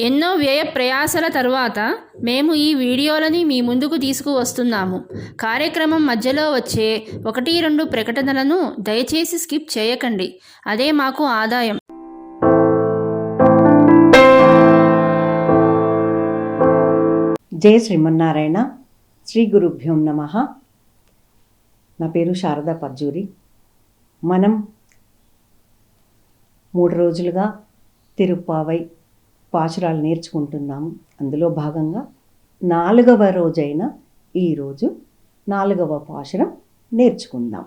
ఎన్నో వ్యయ ప్రయాసల తరువాత మేము ఈ వీడియోలని మీ ముందుకు తీసుకువస్తున్నాము. కార్యక్రమం మధ్యలో వచ్చే ఒకటి రెండు ప్రకటనలను దయచేసి స్కిప్ చేయకండి. అదే మాకు ఆదాయం. జయ శ్రీమన్నారాయణ. శ్రీ గురుభ్యోం నమ. నా పేరు శారదా పర్జూరి. మనం మూడు రోజులుగా తిరుప్పావై పాచురాలు నేర్చుకుంటున్నాము అందులో భాగంగా నాలుగవ రోజైన ఈరోజు నాలుగవ పాశురం నేర్చుకుందాం.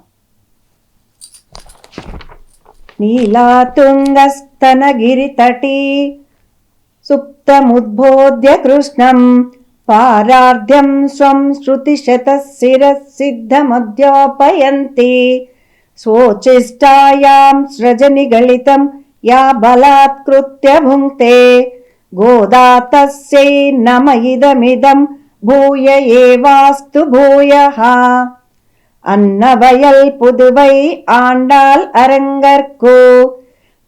నీలాతుంగస్తనగిరితటి సుప్తముద్బోధ్య కృష్ణం పారార్ధ్యం స్వం శృతిశతశిరసిద్ధమద్యోపయంతి సృజని గళితం యా బలాత్కృత్య భుంక్తే गोदा तस्यै नम इदमिदं भूय एवास्तु भूयः। அன்னவயல் புதுவை ஆண்டாள் அரங்கற்கு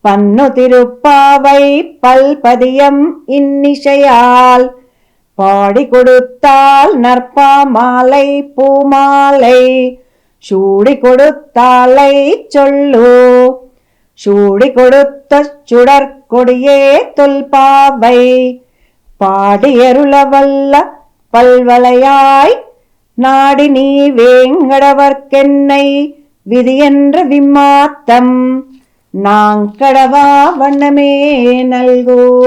பன்னு திருப்பாவை பல்பதியம் இன்னிசையால் பாடி கொடுத்தால் நற்பா மாலை பூமாலை சூடி கொடுத்தாலை சொல்லு சூடி கொடுத்த சுடற்கொடியே தொல்பாவை பாடியருளவல்ல பல்வளையாய். நாடி நீ வேங்கடவர்க்கென்னை விதி என்ற விம்மாத்தம். நாங்கடவா வண்ணமே நல்கோ.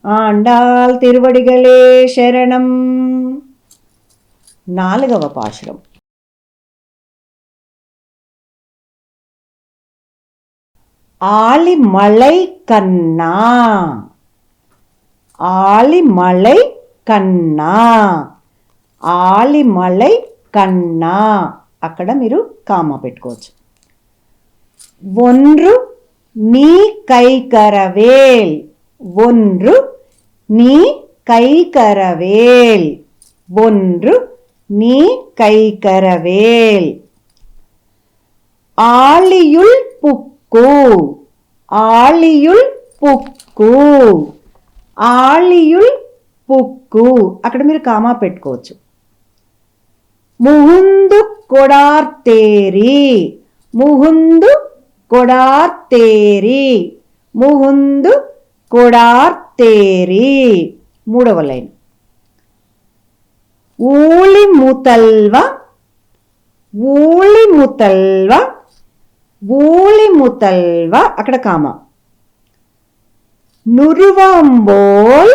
ஆண்டாள் திருவடிகளே சரணம். நாலுகவ பாசுரம். ஆலிமலை கண்ணா ஆலிமலை కన్నా ఆలిమలై కన్నా అక్కడ మీరు కామా పెట్టుకోవచ్చు ఒన్రు నీ కైకరవేల్ ఒన్రు నీ కైకరవేల్ ఒన్రు నీ కైకరవేల్ ఆళియుల్ పుక్కు ఆళియుల్ పుక్కు. ఆళియుల్ పుక్కు. అక్కడ మీరు కామా పెట్టుకోవచ్చు. ముహుందు కొడార్తేరి ముహుందు కొడార్తేరి ముహుందు కొడార్తేరి మూడవ లైన్. ఊళి ముతల్వ ఊళి ముతల్వ ఊళి ముతల్వ అక్కడ కామ. నురువంబోల్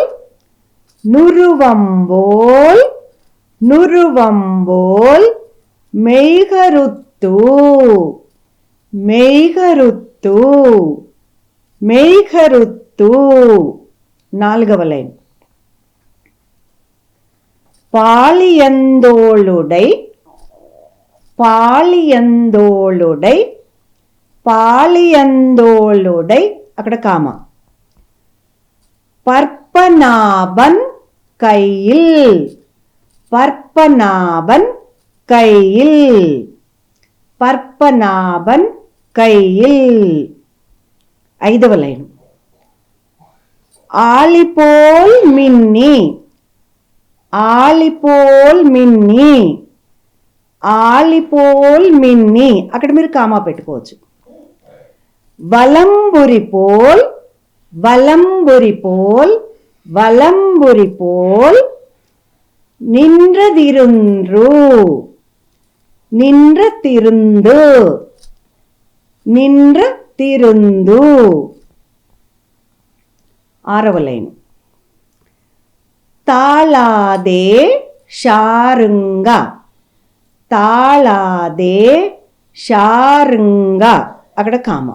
నురువంబోల్ నురువంబోల్ మేఘరుత్తు మేఘరుత్తు మేఘరుత్తు. నాలుగవ లైన్. పాలియందోళుడై పాళియందోళుడై పాళియందోళుడై అక్కడ కామ. పర్పనాభన్ కైల్ పర్పనాభన్ కైల్ పర్పనాభన్ కైల్ ఐదవ లైన్. ఆలిపోల్ మిన్ని. ఆలిపోల్ మిన్ని. ఆలిపోల్ మిన్ని. అక్కడ మీరు కామా పెట్టుకోవచ్చు. వలంబురిపోల్ వలంబురిపోల్ వలంబురిపోల్ நின்றதிருன்று நின்ற திருந்து நின்ற திருந்து ఆరవ లైన్ తాళాదే షారుంగ తాళాదే షారుంగ అక్కడ కామ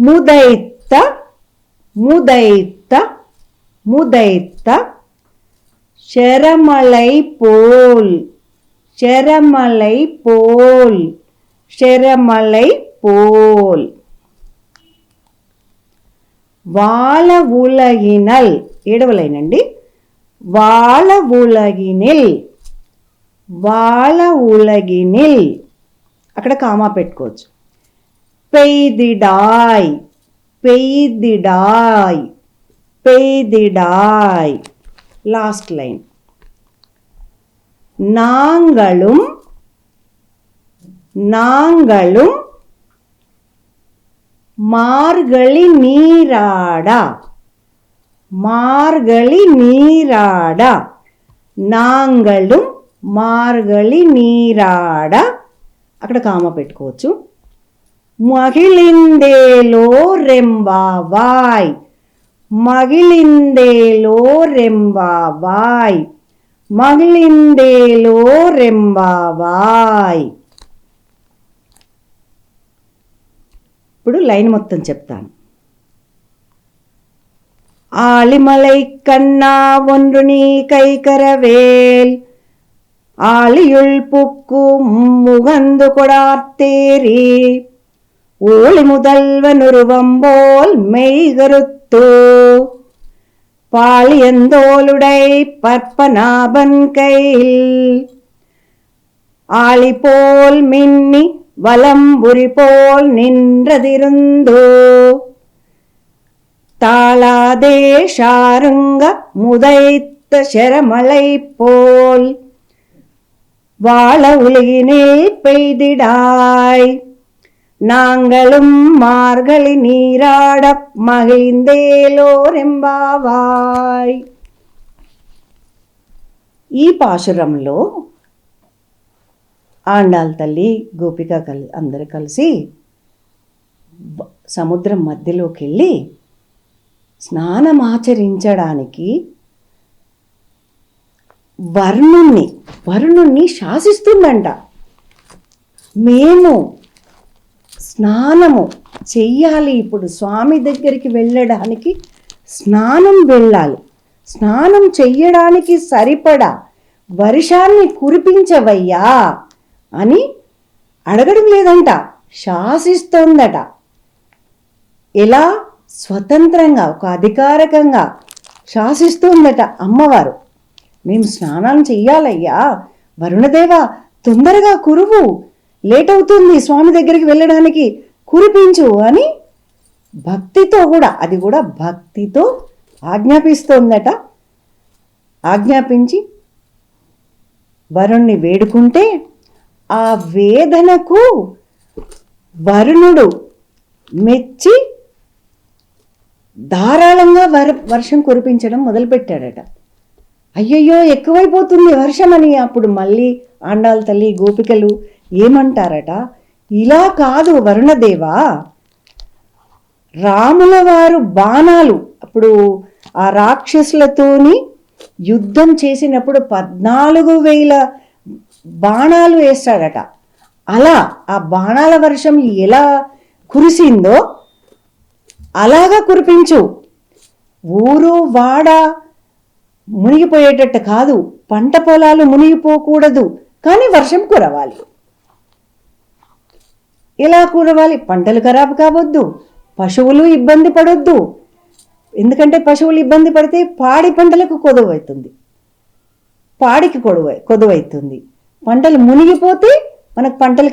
ముదైత్త ముదైత్త ముదైత్త శరమలై పోల్ శరమలై పోల్ శరమలై పోల్ వాళ ఉలగినల్ ఏడవ లైన్ వాళ ఉలగినిల్ వాళ ఉలగినిల్. అక్కడ కామా పెట్టుకోవచ్చు. పెయిదిడాయ్ பெய்திடாய் பெய்திடாய் லாஸ்ட் லைன் நாங்களும் நாங்களும் மார்கழி நீராடா మార్గళి నీరాడ నాంగళం మార్గళి నీరాడ అక్కడ కామ పెట్టుకోవచ్చు మగిలిందేలో రెంబావాయ్ మగిలిందేలో రెంబావాయ్ మగిలిందేలో రెంబావాయ్ ఇప్పుడు లైన్ మొత్తం చెప్తాను ஆலிமலை கண்ணா ஒன்று நீ கைகரவேல் ஆலியுள் புக்கு முகந்து கொடார்த்தேரி ஊழி முதல்வன் உருவம் போல் மெய்கருத்து. பாலியந்தோளுடை பற்பநாபன் கையில். ஆளி போல் மின்னி வலம்புரி போல் நின்றதிருந்தோ. தாளாதே ஷாருங்க முதைத்த செரமலை போல். வாழ உலகினில் பெய்திடாய். நாங்களும் மார்கழி நீராட మహిళిందేలోరెంబావాయ్ ఈ పాశురంలో ఆండాల్ తల్లి గోపిక కలి అందరు కలిసి బ- సముద్రం మధ్యలోకి వెళ్ళి స్నానం ఆచరించడానికి వర్ణుణ్ణి వరుణుణ్ణి శాసిస్తుందంట మేము స్నానము చెయ్యాలి ఇప్పుడు స్వామి దగ్గరికి వెళ్ళడానికి. స్నానం వెళ్ళాలి. స్నానం చెయ్యడానికి సరిపడా వర్షాన్ని కురిపించవయ్యా అని అడగడం లేదంట. శాసిస్తోందట. ఎలా? స్వతంత్రంగా ఒక అధికారకంగా శాసిస్తుందట అమ్మవారు. మేము స్నానం చెయ్యాలయ్యా. వరుణదేవ తొందరగా కురువు. లేట్ అవుతుంది స్వామి దగ్గరికి వెళ్ళడానికి కురిపించు అని భక్తితో కూడా అది కూడా భక్తితో ఆజ్ఞాపిస్తోందట. ఆజ్ఞాపించి వరుణ్ణి వేడుకుంటే ఆ వేదనకు వరుణుడు మెచ్చి ధారాళంగా వర వర్షం కురిపించడం మొదలుపెట్టాడట. అయ్యయ్యో ఎక్కువైపోతుంది వర్షం అని అప్పుడు మళ్ళీ ఆండాల తల్లి గోపికలు ఏమంటారట? ఇలా కాదు వరుణదేవా. రాముల వారు బాణాలు. అప్పుడు ఆ రాక్షసులతోని యుద్ధం చేసినప్పుడు పద్నాలుగు వేల బాణాలు వేస్తాడట. అలా ఆ బాణాల వర్షం ఎలా కురిసిందో అలాగా కురిపించు. ఊరు వాడ మునిగిపోయేటట్టు కాదు. పంట పొలాలు మునిగిపోకూడదు. కానీ వర్షం కురవాలి. ఎలా కూడవాలి పంటలు ఖరాబు కావద్దు. పశువులు ఇబ్బంది పడొద్దు. ఎందుకంటే పశువులు ఇబ్బంది పడితే పాడి పంటలకు కొదవవుతుంది పాడికి కొడువ కొదవవుతుంది పంటలు మునిగిపోతే మనకు పంటలు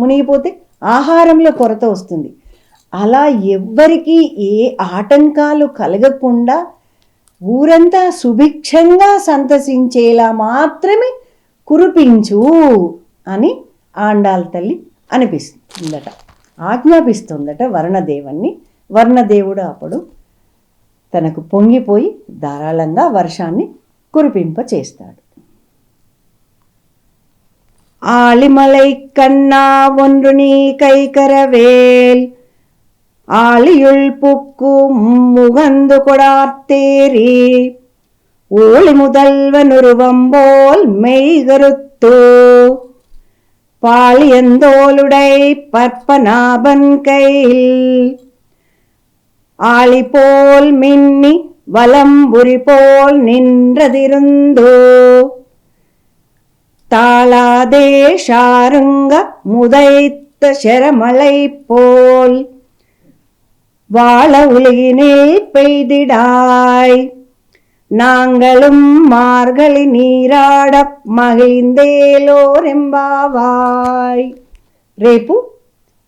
మునిగిపోతే ఆహారంలో కొరత వస్తుంది. అలా ఎవ్వరికీ ఏ ఆటంకాలు కలగకుండా ఊరంతా సుభిక్షంగా సంతసించేలా మాత్రమే కురిపించు అని ఆండాల్ తల్లి అనిపిస్తుందట ఆజ్ఞాపిస్తుందట వర్ణదేవుణ్ణి వర్ణదేవుడు అప్పుడు తనకు పొంగిపోయి ధారాళంగా వర్షాన్ని కురిపింప చేస్తాడు ஆலிமலை கண்ணா ஒன்று நீ கைகரவேல் ஆலியுள் புக்கு முகந்து கொடார்த்தேரி ஊழி முதல்வன் உருவம்போல் மெய்கருத்து பால் பாலியந்தோளுடை பற்பநாபன் கையில் ஆளி போல் மின்னி வலம்புரி போல் நின்றதிருந்தோ தாளாதே ஷாருங்க முதைத்த செரமலை போல் வாழ உலகினில் பெய்திடாய். நாங்களும் మార్గళి నీరాడ మహిళిందేలోరెంబావాయ్ రేపు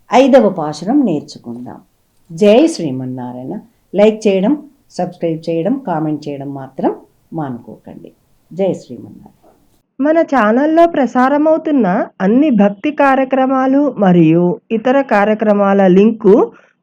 ఐదవ పాశురం నేర్చుకుందాం జై శ్రీమన్నారాయణ లైక్ చేయడం సబ్స్క్రైబ్ చేయడం కామెంట్ చేయడం మాత్రం మానుకోకండి జై శ్రీమన్నారాయణ మన ఛానల్లో ప్రసారమవుతున్న అన్ని భక్తి కార్యక్రమాలు మరియు ఇతర కార్యక్రమాల లింకు